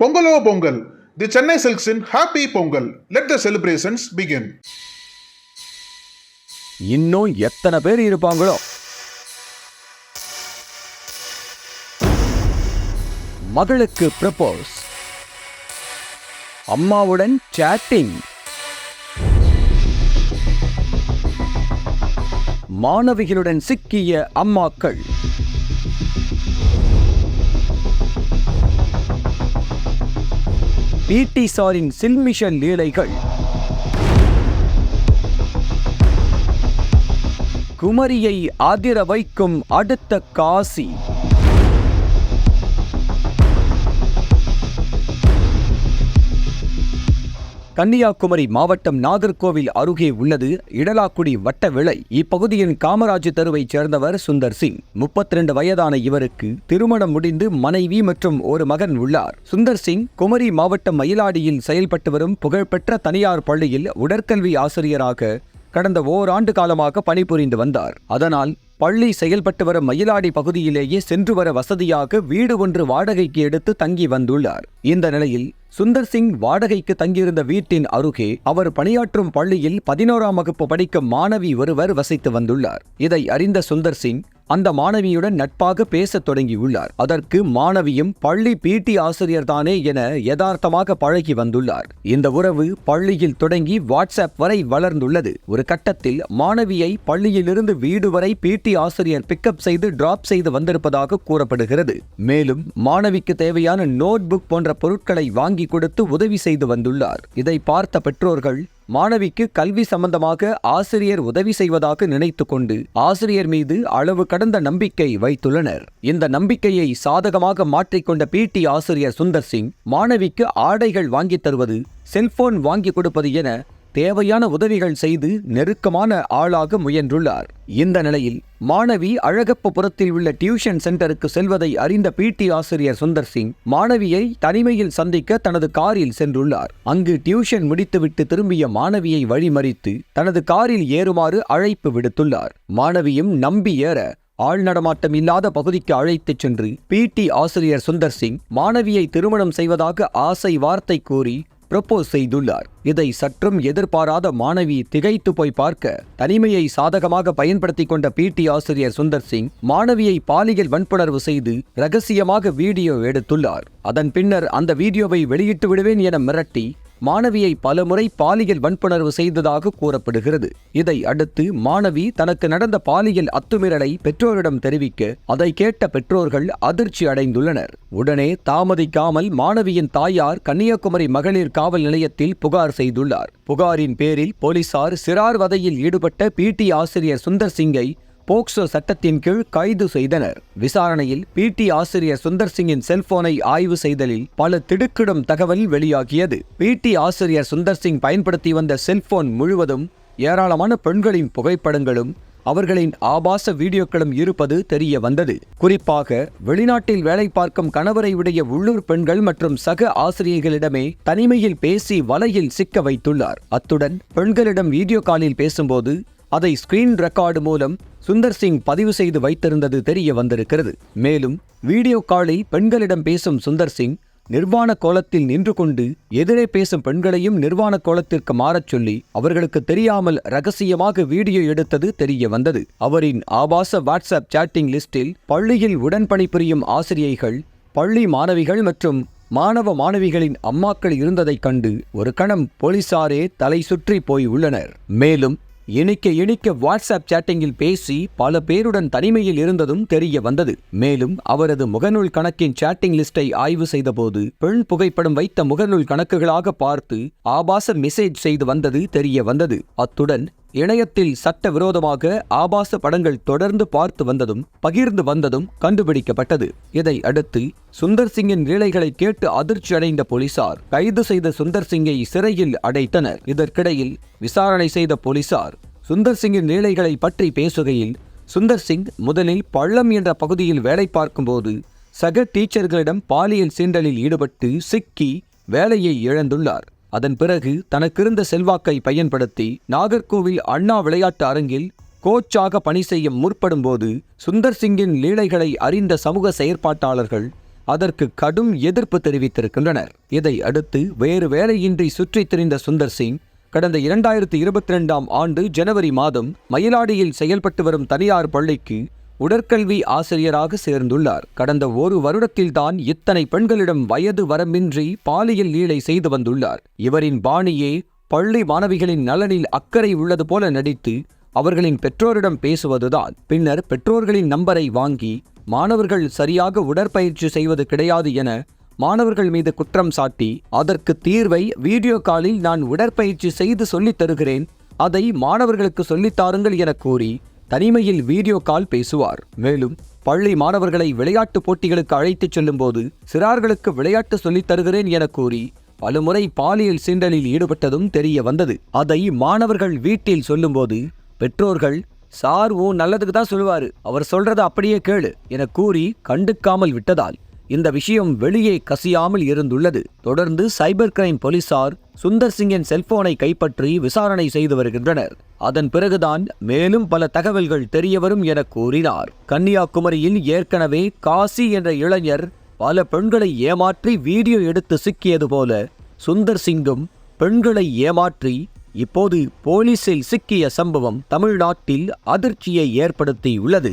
பொங்கலோ Pongal the Chennai சில்க்ஸின் happy Pongal let the celebrations begin இன்னும் எத்தனை பேர் இருப்பாங்களோ மகளுக்கு ப்ரப்போஸ் அம்மாவுடன் சேட்டிங் மாணவிகளுடன் சிக்கிய அம்மாக்கள் பிடி சாரின் சில்மிஷன் லீலைகள். குமரியை அதிர வைக்கும் அடுத்த காசி. கன்னியாகுமரி மாவட்டம் நாகர்கோவில் அருகே உள்ளது இடலாக்குடி வட்ட விளை இப்பகுதியின் காமராஜ் தெருவைச் சேர்ந்தவர் சுந்தர் சிங். முப்பத்தி ரெண்டு வயதான இவருக்கு திருமணம் முடிந்து மனைவி மற்றும் ஒரு மகன் உள்ளார். சுந்தர் சிங் குமரி மாவட்டம் மயிலாடியில் செயல்பட்டு வரும் புகழ்பெற்ற தனியார் பள்ளியில் உடற்கல்வி ஆசிரியராக கடந்த ஓராண்டு காலமாக பணிபுரிந்து வந்தார். அதனால் பள்ளி செயல்பட்டு வர மயிலாடி பகுதியிலேயே சென்று வர வசதியாக வீடு ஒன்று வாடகைக்கு எடுத்து தங்கி வந்துள்ளார். இந்த நிலையில் சுந்தர் சிங் வாடகைக்கு தங்கியிருந்த வீட்டின் அருகே அவர் பணியாற்றும் பள்ளியில் பதினோராம் வகுப்பு படிக்கும் மாணவி ஒருவர் வசித்து வந்துள்ளார். இதை அறிந்த சுந்தர் சிங் அந்த மாணவியுடன் நட்பாக பேசத் தொடங்கியுள்ளார். அதற்கு மாணவியும் பள்ளி பிடி ஆசிரியர் தானே என யதார்த்தமாக பழகி வந்துள்ளார். இந்த உறவு பள்ளியில் தொடங்கி வாட்ஸ்அப் வரை வளர்ந்துள்ளது. ஒரு கட்டத்தில் மாணவியை பள்ளியிலிருந்து வீடு வரை பிடி ஆசிரியர் பிக்கப் செய்து டிராப் செய்து வந்திருப்பதாக கூறப்படுகிறது. மேலும் மாணவிக்கு தேவையான நோட் புக் போன்ற பொருட்களை வாங்கி கொடுத்து உதவி செய்து வந்துள்ளார். இதை பார்த்த பெற்றோர்கள் மாணவிக்கு கல்வி சம்பந்தமாக ஆசிரியர் உதவி செய்வதாக நினைத்து கொண்டு ஆசிரியர் மீது அளவு கடந்த நம்பிக்கை வைத்துள்ளனர். இந்த நம்பிக்கையை சாதகமாக மாற்றிக்கொண்ட பிடி ஆசிரியர் சுந்தர் சிங் மாணவிக்கு ஆடைகள் வாங்கித் தருவது செல்போன் வாங்கி கொடுப்பது என தேவையான உதவிகள் செய்து நெருக்கமான ஆளாக முயன்றுள்ளார். இந்த நிலையில் மாணவி அழகப்பபுரத்தில் உள்ள டியூஷன் சென்டருக்கு செல்வதை அறிந்த பிடி ஆசிரியர் சுந்தர் சிங் மாணவியை தனிமையில் சந்திக்க தனது காரில் சென்றுள்ளார். அங்கு டியூஷன் முடித்துவிட்டு திரும்பிய மாணவியை வழிமறித்து தனது காரில் ஏறுமாறு அழைப்பு விடுத்துள்ளார். மாணவியும் நம்பி ஏற ஆள் நடமாட்டம் இல்லாத பகுதிக்கு அழைத்துச் சென்று பிடி ஆசிரியர் சுந்தர் சிங் மாணவியை திருமணம் செய்வதாக ஆசை வார்த்தை கூறி ப்ரப்போஸ் செய்துள்ளார். இதை சற்றும் எதிர்பாராத மாணவி திகைத்து போய் பார்க்க தனிமையை சாதகமாக பயன்படுத்தி கொண்ட பிடி ஆசிரியர் சுந்தர் சிங் மாணவியை பாலியல் வன்புணர்வு செய்து ரகசியமாக வீடியோ எடுத்துள்ளார். அதன் பின்னர் அந்த வீடியோவை வெளியிட்டு விடுவேன் என மிரட்டி மாணவியை பலமுறை பாலியல் வன்புணர்வு செய்ததாக கூறப்படுகிறது. இதை அடுத்து மாணவி தனக்கு நடந்த பாலியல் அத்துமீறலை பெற்றோரிடம் தெரிவிக்க அதை கேட்ட பெற்றோர்கள் அதிர்ச்சி அடைந்துள்ளனர். உடனே தாமதிக்காமல் மாணவியின் தாயார் கன்னியாகுமரி மகளிர் காவல் நிலையத்தில் புகார் செய்துள்ளார். புகாரின் பேரில் போலீசார் சிறார் வதையில் ஈடுபட்ட பிடி ஆசிரியர் சுந்தர் சிங்கை போக்சோ சட்டத்தின் கீழ் கைது செய்தனர். விசாரணையில் பிடி ஆசிரியர் சுந்தர் சிங்கின் செல்போனை ஆய்வு செய்தலில் பல திடுக்கிடும் தகவல் வெளியாகியது. பிடி ஆசிரியர் சுந்தர் சிங் பயன்படுத்தி வந்த செல்போன் முழுவதும் ஏராளமான பெண்களின் புகைப்படங்களும் அவர்களின் ஆபாச வீடியோக்களும் இருப்பது தெரிய வந்தது. குறிப்பாக வெளிநாட்டில் வேலை பார்க்கும் கணவரை உடைய உள்ளூர் பெண்கள் மற்றும் சக ஆசிரியர்களிடமே தனிமையில் பேசி வலையில் சிக்க வைத்துள்ளார். அத்துடன் பெண்களிடம் வீடியோ காலில் பேசும்போது அதை ஸ்கிரீன் ரெக்கார்டு மூலம் சுந்தர் சிங் பதிவு செய்து வைத்திருந்தது தெரிய வந்திருக்கிறது. மேலும் வீடியோ காலில் பெண்களிடம் பேசும் சுந்தர் சிங் நிர்வாண கோலத்தில் நின்று கொண்டு எதிரே பேசும் பெண்களையும் நிர்வாண கோலத்திற்கு மாறச் சொல்லி அவர்களுக்கு தெரியாமல் ரகசியமாக வீடியோ எடுத்தது தெரிய வந்தது. அவரின் ஆபாச வாட்ஸ்அப் சாட்டிங் லிஸ்டில் பள்ளியில் உடன்பணிபுரியும் ஆசிரியைகள் பள்ளி மாணவிகள் மற்றும் மாணவ மாணவிகளின் அம்மாக்கள் இருந்ததைக் கண்டு ஒரு கணம் போலீசாரே தலை சுற்றி போய் உள்ளனர். மேலும் இணைக்க இணைக்க வாட்ஸ்அப் சேட்டிங்கில் பேசி பல பேருடன் தனிமையில் இருந்ததும் தெரிய வந்தது. மேலும் அவரது முகநூல் கணக்கின் சேட்டிங் லிஸ்டை ஆய்வு செய்தபோது பெண் புகைப்படம் வைத்த முகநூல் கணக்குகளாக பார்த்து ஆபாச மெசேஜ் செய்து வந்தது தெரிய வந்தது. அத்துடன் இணையத்தில் சட்டவிரோதமாக ஆபாச படங்கள் தொடர்ந்து பார்த்து வந்ததும் பகிர்ந்து வந்ததும் கண்டுபிடிக்கப்பட்டது. இதை அடுத்து சுந்தர் சிங்கின் லீலைகளை கேட்டு அதிர்ச்சி அடைந்த போலீசார் கைது செய்த சுந்தர் சிங்கை சிறையில் அடைத்தனர். இதற்கிடையில் விசாரணை செய்த போலீசார் சுந்தர் சிங்கின் லீலைகளை பற்றி பேசுகையில் சுந்தர் சிங் முதலில் பள்ளம் என்ற பகுதியில் வேலை பார்க்கும்போது சக டீச்சர்களிடம் பாலியல் சீண்டலில் ஈடுபட்டு சிக்கி வேலையை இழந்துள்ளார். அதன் பிறகு தனக்கிருந்த செல்வாக்கை பயன்படுத்தி நாகர்கோவில் அண்ணா விளையாட்டு அரங்கில் கோச்சாக பணி செய்ய முற்படும்போது சுந்தர் சிங்கின் லீலைகளை அறிந்த சமூக செயற்பாட்டாளர்கள் அதற்கு கடும் எதிர்ப்பு தெரிவித்திருக்கின்றனர். இதை அடுத்து வேறு வேலையின்றி சுற்றித் திரிந்த சுந்தர் சிங் கடந்த இரண்டாயிரத்தி இருபத்தி ரெண்டாம் ஆண்டு ஜனவரி மாதம் மயிலாடியில் செயல்பட்டு வரும் தனியார் பள்ளிக்கு உடற்கல்வி ஆசிரியராக சேர்ந்துள்ளார். கடந்த ஒரு வருடத்தில்தான் இத்தனை பெண்களிடம் வயது வரம்பின்றி பாலியல் லீலை செய்து வந்துள்ளார். இவரின் பாணியே பள்ளி மாணவிகளின் நலனில் அக்கறை உள்ளது போல நடித்து அவர்களின் பெற்றோரிடம் பேசுவதுதான். பின்னர் பெற்றோர்களின் நம்பரை வாங்கி மாணவர்கள் சரியாக உடற்பயிற்சி செய்வது கிடையாது என மாணவர்கள் மீது குற்றம் சாட்டி அதற்கு தீர்வை வீடியோ காலில் நான் உடற்பயிற்சி செய்து சொல்லித் தருகிறேன். அதை மாணவர்களுக்கு சொல்லித் தாருங்கள் என கூறி தனிமையில் வீடியோ கால் பேசுவார். மேலும் பள்ளி மாணவர்களை விளையாட்டு போட்டிகளுக்கு அழைத்துச் செல்லும்போது சிறார்களுக்கு விளையாட்டு சொல்லித் தருகிறேன் என கூறி பலமுறை பாலியல் சீண்டலில் ஈடுபட்டதும் தெரிய வந்தது. அதை மாணவர்கள் வீட்டில் சொல்லும்போது பெற்றோர்கள் சார் ஓ நல்லதுக்கு தான் சொல்லுவாரு. அவர் சொல்றத அப்படியே கேளு என கூறி கண்டுக்காமல் விட்டதால். இந்த விஷயம் வெளியே கசியாமல் இருந்துள்ளது. தொடர்ந்து சைபர் கிரைம் போலீசார் சுந்தர் சிங்கின் செல்போனை கைப்பற்றி விசாரணை செய்து வருகின்றனர். அதன் பிறகுதான் மேலும் பல தகவல்கள் தெரியவரும் என கூறினார். கன்னியாகுமரியில் ஏற்கனவே காசி என்ற இளைஞர் பல பெண்களை ஏமாற்றி வீடியோ எடுத்து சிக்கியது போல சுந்தர் சிங்கும் பெண்களை ஏமாற்றி இப்போது போலீசில் சிக்கிய சம்பவம் தமிழ்நாட்டில் அதிர்ச்சியை ஏற்படுத்தியுள்ளது.